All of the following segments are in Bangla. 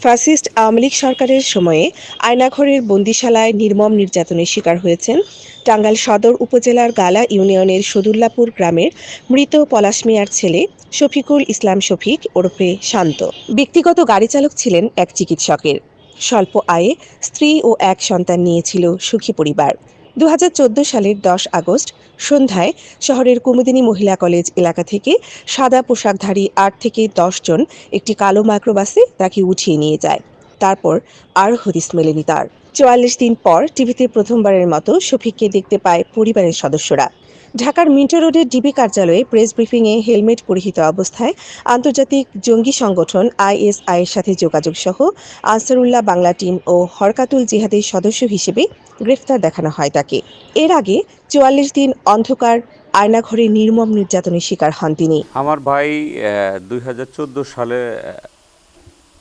ফ্যাসিস্ট আওয়ামী লীগ সরকারের সময়ে আয়নাঘরের বন্দিশালায় নির্মম নির্যাতনের শিকার হয়েছেন টাঙ্গাইল সদর উপজেলার গালা ইউনিয়নের সদুল্লাপুর গ্রামের মৃত পলাশ মিয়ার ছেলে শফিকুল ইসলাম শফিক ওরফে শান্ত। ব্যক্তিগত গাড়ি চালক ছিলেন এক চিকিৎসকের। স্বল্প আয়ে স্ত্রী ও এক সন্তান নিয়েছিল সুখী পরিবার। দু হাজার চোদ্দ সালের দশ আগস্ট সন্ধ্যায় শহরের কুমুদিনী মহিলা কলেজ এলাকা থেকে সাদা পোশাকধারী আট থেকে জন একটি কালো মাইক্রোবাসে তাকে উঠিয়ে নিয়ে যায়। তারপর আর হদিস মেলেনি তার। চুয়াল্লিশ দিন পর টিভিতে প্রথমবারের মতো শফিককে দেখতে পায় পরিবারের সদস্যরা। ঢাকার মিন্টো রোডের ডিবি কার্যালয়ে প্রেস ব্রিফিংয়ে হেলমেট পরিহিত অবস্থায় আন্তর্জাতিক জঙ্গি সংগঠন আইএসআই এর সাথে যোগাযোগ সহ আনসারুল্লাহ বাংলা টিম ও হরকাতুল জিহাদের সদস্য হিসেবে গ্রেফতার দেখানো হয় তাকে। এর আগে চুয়াল্লিশ দিন অন্ধকার, আয়নাঘরে নির্মম নির্যাতনের শিকার হন তিনি। আমার ভাই দুই হাজার চোদ্দ সালে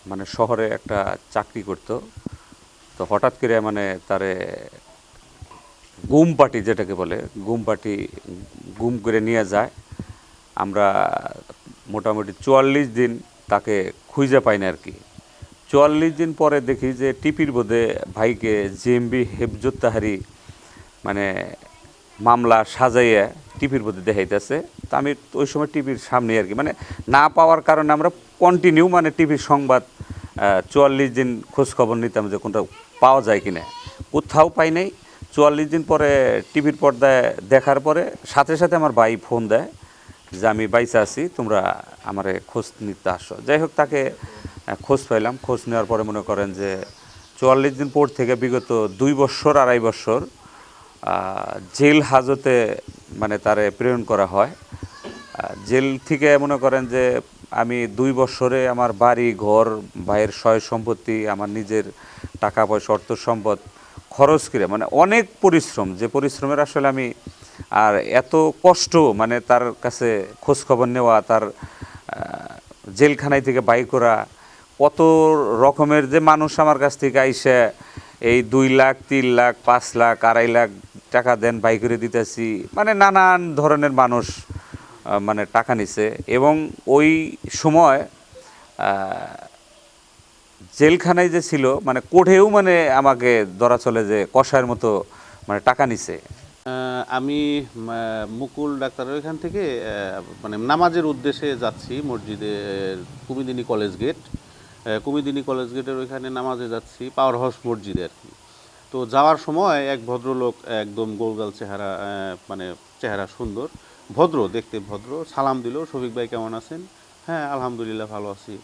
মানে শহরে একটা চাকরি করত। তো হঠাৎ করে মানে তারে গুম পার্টি যেটাকে বলে গুম পার্টি গুম করে নিয়ে যায়। আমরা মোটামুটি চুয়াল্লিশ দিন তাকে খুঁজে পাই না আর কি। চুয়াল্লিশ দিন পরে দেখি যে টিপির বোধে ভাইকে জেএমবি হেফজত তাহারি মানে মামলা সাজাইয়া টিভির বোধে দেখাইতেছে। তা আমি ওই সময় টিভির সামনে আর কি মানে না পাওয়ার কারণে আমরা কন্টিনিউ মানে টিভির সংবাদ চুয়াল্লিশ দিন খোঁজখবর নিতাম যে কোনটা পাওয়া যায় কিনা। কোথাও পাই নাই চুয়াল্লিশ দিন পরে টিভির পর্দায় দেখার পরে সাথে সাথে আমার ভাই ফোন দেয় যে আমি বাইসে আছি, তোমরা আমারে খোঁজ নিতে আসো। যাই হোক, তাকে খোঁজ পাইলাম। খোঁজ নেওয়ার পরে মনে করেন যে চুয়াল্লিশ দিন পর থেকে বিগত দুই বছর, আড়াই বছর জেল হাজতে মানে তারে প্রেরণ করা হয়। জেল থেকে মনে করেন যে আমি দুই বছরে আমার বাড়ি, ঘর, ভাইয়ের সয় সম্পত্তি আমার নিজের টাকা পয়সা অর্থ সম্পদ খরচ করে মানে অনেক পরিশ্রম, যে পরিশ্রমের আসলে আমি আর এত কষ্ট মানে তার কাছে খোঁজ খবর নেওয়া, তার জেলখানায় থেকে বাই করা, কত রকমের যে মানুষ আমার কাছ থেকে আইসে, এই দুই লাখ, তিন লাখ, পাঁচ লাখ, আড়াই লাখ টাকা দেন, বাই করে দিতেছি মানে নানান ধরনের মানুষ মানে টাকা নিছে এবং ওই সময় জেলখানায় যে ছিল মানে কোঠেও মানে আমাকে ধরা চলে যে কষায়ের মতো মানে টাকা নিছে। আমি মুকুল ডাক্তারের ওইখান থেকে মানে নামাজের উদ্দেশ্যে যাচ্ছি মসজিদের Kumudini college gate. Kumudini college গেটের ওইখানে নামাজে যাচ্ছি, পাওয়ার হাউস মসজিদে আর কি। তো যাওয়ার সময় এক ভদ্রলোক একদম গোলগাল চেহারা মানে চেহারা সুন্দর, ভদ্র, দেখতে ভদ্র, সালাম দিল, শফিক ভাই কেমন আছেন? হ্যাঁ আলহামদুলিল্লাহ, ভালো আছি।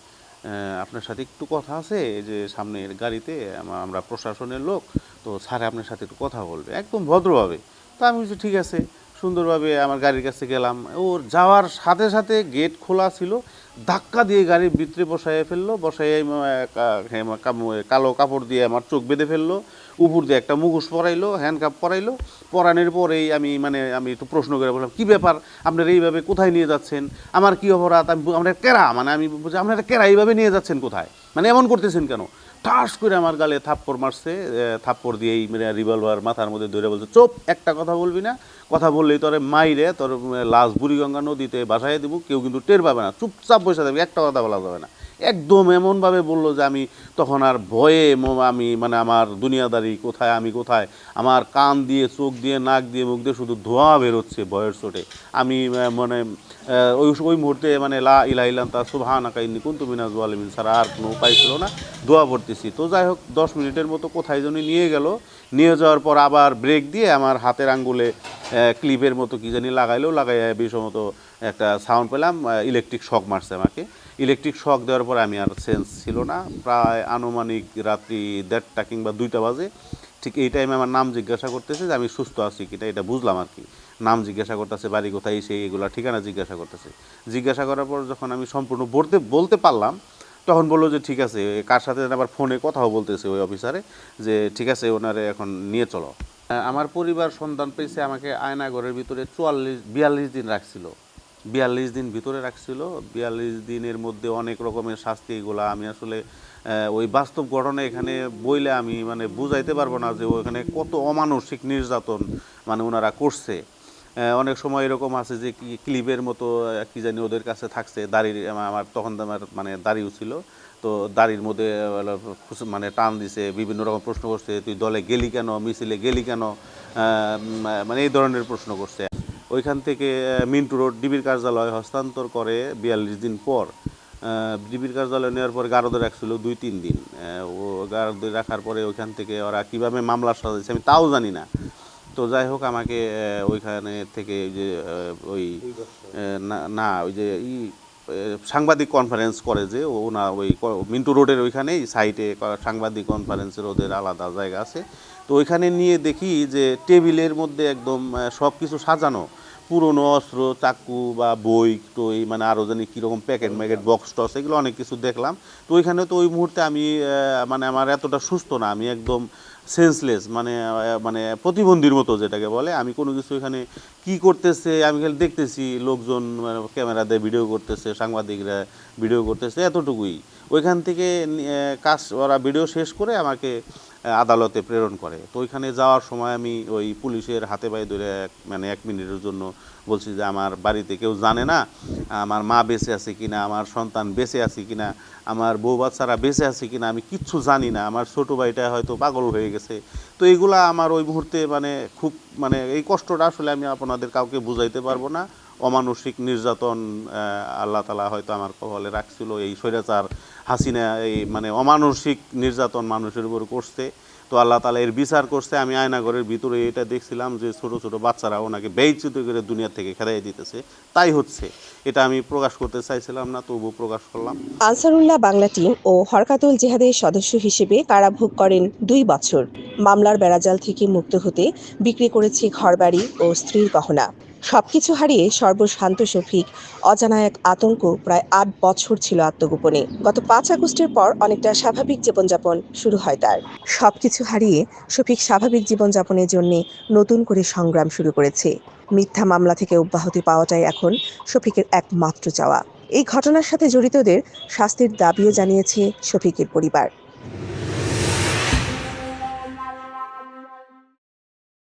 আপনার সাথে একটু কথা আছে যে সামনের গাড়িতে আমরা প্রশাসনের লোক, তো স্যার আপনার সাথে একটু কথা বলবে, একদম ভদ্রভাবে। তা আমি বলছি, ঠিক আছে, সুন্দরভাবে আমার গাড়ির কাছে গেলাম। ওর যাওয়ার সাথে সাথে গেট খোলা ছিল ধাক্কা দিয়ে গাড়ির ভিতরে বসাইয়ে ফেলল, বসাইয়ে কালো কাপড় দিয়ে আমার চোখ বেঁধে ফেলল, উপর দিয়ে একটা মুখোশ পরাইলো হ্যান্ডকাপ পরাইলো, পরানোর পরেই আমি মানে আমি একটু প্রশ্ন করে বললাম, কী ব্যাপার? আপনারা এইভাবে কোথায় নিয়ে যাচ্ছেন? আমার কী অপরাধ? আমি আমরা কেরা? মানে আমি বলছি আপনারা কেরা? এইভাবে নিয়ে যাচ্ছেন কোথায়? মানে এমন করতেছেন কেন? ঠাস করে আমার গালে থাপ্পড় মারছে থাপ্পড় দিয়েই মানে রিভলভার মাথার মধ্যে ধরে বলছে, চোপ, একটা কথা বলবি না। কথা বললেই তোরে মাইরে, তোর লাশ বুড়িগঙ্গা নদীতে বাসায় দেবো, কেউ কিন্তু টের পাবে না। চুপচাপ বসে দেবে, একটা কথা বলা যাবে না। একদম এমনভাবে বলল যে আমি তখন আর ভয়ে আমি মানে আমার দুনিয়াদারি কোথায়, আমি কোথায়? আমার কান দিয়ে, চোখ দিয়ে, নাক দিয়ে, মুখ দিয়ে শুধু ধোঁয়া বেরোচ্ছে ভয়ের চোটে। আমি মানে ওই ওই মুহূর্তে মানে লা ইলা ইলান তা সুবহান আকাইনি কুন্তু মিনাজ আলমিন ছাড়া আর কোনো উপায় ছিল না দোয়া পড়তেছি তো যাই হোক, দশ মিনিটের মতো কোথায় যেন নিয়ে গেল। নিয়ে যাওয়ার পর আবার ব্রেক দিয়ে আমার হাতের আঙ্গুলে ক্লিপের মতো কি জানি লাগাইলেও লাগাইয়া বিষমত একটা সাউন্ড পেলাম ইলেকট্রিক শক মারছে আমাকে। ইলেকট্রিক শক দেওয়ার পর আমি আর সেন্স ছিল না। প্রায় আনুমানিক রাত্রি দেড়টা কিংবা দুইটা বাজে। ঠিক এই টাইমে আমার নাম জিজ্ঞাসা করতেছে যে, আমি সুস্থ আছি কিনা এটা বুঝলাম আর কি। নাম জিজ্ঞাসা করতেছে, বাড়ি কোথায়? সেই এগুলা ঠিকানা জিজ্ঞাসা করতেছে। জিজ্ঞাসা করার পর যখন আমি সম্পূর্ণ বলতে বলতে পারলাম, তখন বলল যে, ঠিক আছে, কার সাথে আবার ফোনে কথাও বলতেছে ওই অফিসারে যে, ঠিক আছে, ওনারে এখন নিয়ে চলো। আমার পরিবার সন্তান পেয়েছে, আমাকে আয়নাঘরের ভিতরে চুয়াল্লিশ, বিয়াল্লিশ দিন রাখছিল। বিয়াল্লিশ দিন ভিতরে রাখছিল। বিয়াল্লিশ দিনের মধ্যে অনেক রকমের শাস্তি এগুলা আমি আসলে ওই বাস্তব ঘটনা এখানে বইলে আমি মানে বুঝাইতে পারব না যে ওখানে কত অমানসিক নির্যাতন মানে ওনারা করছে। অনেক সময় এরকম আছে যে কি ক্লিপের মতো কি জানি ওদের কাছে থাকছে, দাড়ির, আমার তখন আমার মানে দাড়িও ছিল। তো দাড়ির মধ্যে মানে টান দিছে বিভিন্ন রকম প্রশ্ন করছে তুই দলে গেলি কেন মিছিলে গেলি কেন মানে এই ধরনের প্রশ্ন করছে। ওইখান থেকে মিন্টু রোড ডিবির কার্যালয় হস্তান্তর করে বিয়াল্লিশ দিন পর। ডিবির কার্যালয় নেওয়ার পর গারদে রাখছিল দুই তিন দিন। ও গারদে রাখার পরে ওইখান থেকে ওরা কীভাবে মামলা সাজাইছে আমি তাও জানি না। তো যাই হোক আমাকে ওইখানে থেকে ওই যে ওই না- না ওই যে ই সাংবাদিক কনফারেন্স করে যে ও না ওই মিন্টু রোডের ওইখানেই সাইটে সাংবাদিক কনফারেন্সের ওদের আলাদা জায়গা আছে। তো ওইখানে নিয়ে দেখি যে টেবিলের মধ্যে একদম সব কিছু সাজানো। পুরনো অস্ত্র চাকু বা বই তো এই মানে আরও জানি কীরকম প্যাকেট ম্যাকেট বক্স টক্স এগুলো অনেক কিছু দেখলাম। তো ওইখানে তো ওই মুহূর্তে আমি মানে আমার এতটা সুস্থ না আমি একদম সেন্সলেস মানে মানে প্রতিবন্ধীর মতো যেটাকে বলে আমি কোনো কিছু এখানে কি করতেছে আমি খালি দেখতেছি লোকজন মানে ক্যামেরা দিয়ে ভিডিও করতেছে সাংবাদিকরা ভিডিও করতেছে এতটুকুই। ওইখান থেকে কাজ ওরা ভিডিও শেষ করে আমাকে আদালতে প্রেরণ করে। তো ওইখানে যাওয়ার সময় আমি ওই পুলিশের হাতে পায়ে ধরে এক মানে এক মিনিটের জন্য বলছি যে, আমার বাড়িতে কেউ জানে না, আমার মা বেঁচে আছে কি না আমার সন্তান বেঁচে আছে কি না আমার বউ বাচ্চারা বেঁচে আছে কি না আমি কিচ্ছু জানি না, আমার ছোটো ভাইটা হয়তো পাগল হয়ে গেছে। তো এগুলা আমার ওই মুহূর্তে মানে খুব মানে এই কষ্টটা আসলে আমি আপনাদের কাউকে বুঝাইতে পারব না। অমানসিক নির্যাতন আল্লাহ তালা হয়তো আমার কপালে রাখছিল। এই স্বৈরাচার হাসিনা, এই মানে অমানসিক নির্যাতন মানুষের উপর করছে। তো আল্লাহ তালা এর বিচার করছে। আমি আয়নাঘরের ভিতরে এটা দেখছিলাম যে ছোট ছোট বাচ্চারা ওনাকে ব্যয়চ্যুত করে দুনিয়া থেকে খেদাই দিতেছে। তাই হচ্ছে। এটা আমি প্রকাশ করতে চাইছিলাম না, তবু প্রকাশ করলাম। আনসারুল্লাহ বাংলা টিম ও হরকাতুল জেহাদের সদস্য হিসেবে কারাভোগ করেন দুই বছর। মামলার বেড়াজাল থেকে মুক্ত হতে বিক্রি করেছে ঘরবাড়ি ও স্ত্রীর গহনা। সবকিছু হারিয়ে সর্বশান্ত শফিক, অজানা এক আতঙ্ক প্রায় আট বছর ছিল আত্মগোপনে। গত পাঁচ আগস্টের পর অনেকটা স্বাভাবিক জীবনযাপন শুরু হয় তার। সবকিছু হারিয়ে শফিক স্বাভাবিক জীবনযাপনের জন্য নতুন করে সংগ্রাম শুরু করেছে। মিথ্যা মামলা থেকে অব্যাহতি পাওয়াটাই এখন শফিকের একমাত্র চাওয়া। এই ঘটনার সাথে জড়িতদের শাস্তির দাবিও জানিয়েছে শফিকের পরিবার।